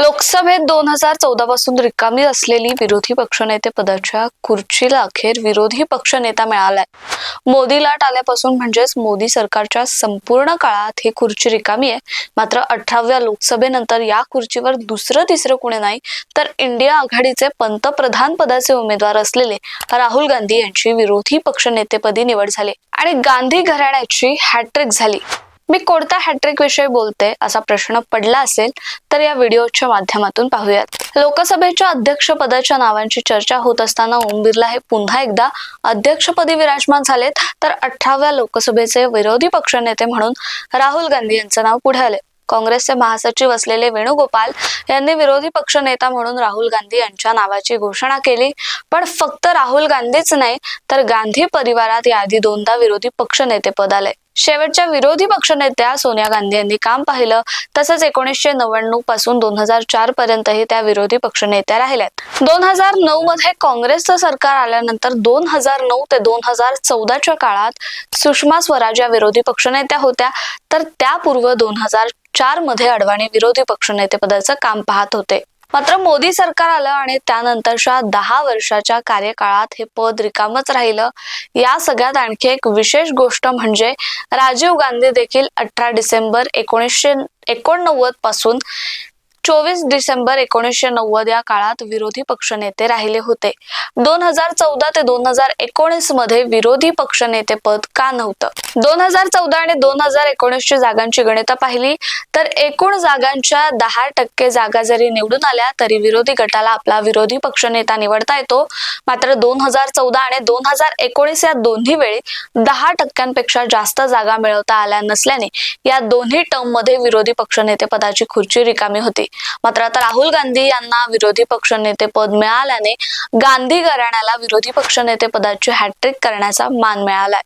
लोकसभेत दोन हजार चौदा पासून रिकामी असलेली विरोधी पक्षनेते पदाच्या खुर्चीला अखेर विरोधी पक्षनेता मिळालाय. मोदी लाट आल्यापासून म्हणजेच मोदी सरकारच्या संपूर्ण काळात ही खुर्ची रिकामी आहे. मात्र अठराव्या लोकसभेनंतर या खुर्चीवर दुसरं तिसरं कुणी नाही तर इंडिया आघाडीचे पंतप्रधान पदाचे उमेदवार असलेले राहुल गांधी यांची विरोधी पक्षनेतेपदी निवड झाली आणि गांधी घराण्याची हॅट्रिक झाली. मी कोणत्या हॅट्रिक विषयी बोलते असा प्रश्न पडला असेल तर या व्हिडिओच्या माध्यमातून पाहूयात. लोकसभेच्या अध्यक्षपदाच्या नावांची चर्चा होत असताना ओम बिर्ला हे पुन्हा एकदा अध्यक्षपदी विराजमान झालेत तर अठराव्या लोकसभेचे विरोधी पक्षनेते म्हणून राहुल गांधी यांचं नाव पुढे आले काँग्रेसचे महासचिव असलेले वेणुगोपाल यांनी विरोधी पक्ष नेता म्हणून राहुल गांधी यांच्या नावाची घोषणा केली. पण फक्त राहुल गांधीच नाही तर गांधी परिवारात याआधी दोनदा विरोधी पक्ष नेतेपद आले शेवटच्या विरोधी पक्षनेत्या सोनिया गांधी यांनी काम पाहिलं. तसंच एकोणीसशे नव्याण्णवपासून दोन हजार चार पर्यंतही त्या विरोधी पक्षनेत्या राहिल्यात. दोन हजार नऊ मध्ये काँग्रेसचं सरकार आल्यानंतर दोन हजार नऊ ते दोन हजार चौदाच्या काळात सुषमा स्वराज या विरोधी पक्षनेत्या होत्या. तर त्यापूर्व दोन हजार चारमध्ये अडवाणी विरोधी पक्षनेतेपदाचं काम पाहत होते. मात्र मोदी सरकार आलं आणि त्यानंतरच्या दहा वर्षाच्या कार्यकाळात हे पद रिकामच राहिलं. या सगळ्यात आणखी एक विशेष गोष्ट म्हणजे राजीव गांधी देखील अठरा डिसेंबर एकोणीसशे एकोणनव्वदपासून चोवीस डिसेंबर एकोणीसशे नव्वद या काळात विरोधी पक्षनेते राहिले होते. दोन हजार चौदा ते दोन हजार एकोणीसमध्ये विरोधी पक्षनेते पद का नव्हतं? दोन हजार चौदा आणि दोन हजार एकोणीसची जागांची गणिता पाहिली तर एकूण जागांच्या दहा टक्के जागा जरी निवडून आल्या तरी विरोधी गटाला आपला विरोधी पक्षनेता निवडता येतो. मात्र दोन हजार चौदा आणि दोन हजार एकोणीस या दोन्ही वेळी दहा टक्क्यांपेक्षा जास्त जागा मिळवता आल्या नसल्याने या दोन्ही टर्ममध्ये विरोधी पक्षनेते पदाची खुर्ची रिकामी होती. मात्र आता राहुल गांधी यांना विरोधी पक्षनेते पद मिळाल्याने गांधी घराण्याला विरोधी पक्षनेते पदाची हॅट्रिक करण्याचा मान मिळालाय.